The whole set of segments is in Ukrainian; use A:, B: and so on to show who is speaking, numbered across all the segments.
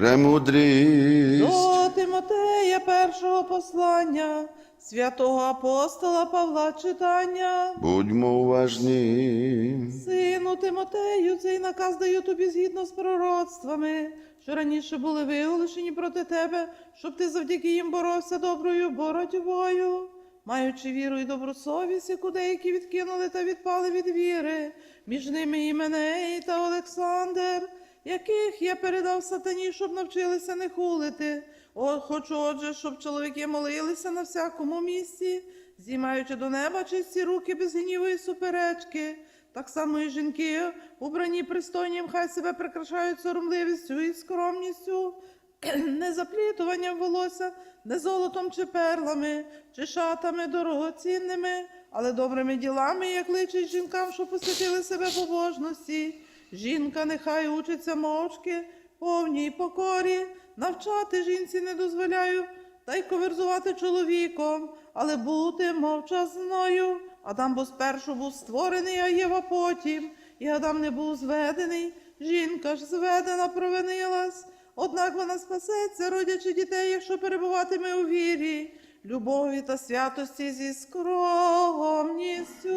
A: Премудрість.
B: До Тимотея першого послання, святого апостола Павла читання.
A: Будьмо уважні.
B: Сину Тимотею, цей наказ даю тобі згідно з пророцтвами, що раніше були виголошені проти тебе, щоб ти завдяки їм боровся доброю боротьбою, маючи віру і добру совість, яку деякі відкинули та відпали від віри, між ними і мене, і та Олександр, яких я передав сатані, щоб навчилися не хулити. О, хочу, отже, щоб чоловіки молилися на всякому місці, зіймаючи до неба чисті руки без гніву і суперечки. Так само і жінки, убрані пристойнім, хай себе прикрашають соромливістю і скромністю, не заплітуванням волосся, не золотом чи перлами, чи шатами дорогоцінними, але добрими ділами, як личить жінкам, що посвятили себе побожності. Жінка нехай учиться мовчки, повній покорі, навчати жінці не дозволяю, та й коверзувати чоловіком, але бути мовчазною. Адам бо спершу був створений, а Єва потім, і Адам не був зведений, жінка ж зведена провинилась. Однак вона спасеться, родячи дітей, якщо перебуватиме у вірі, любові та святості зі скромністю.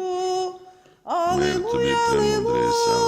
B: Алілуя,
A: премудрість.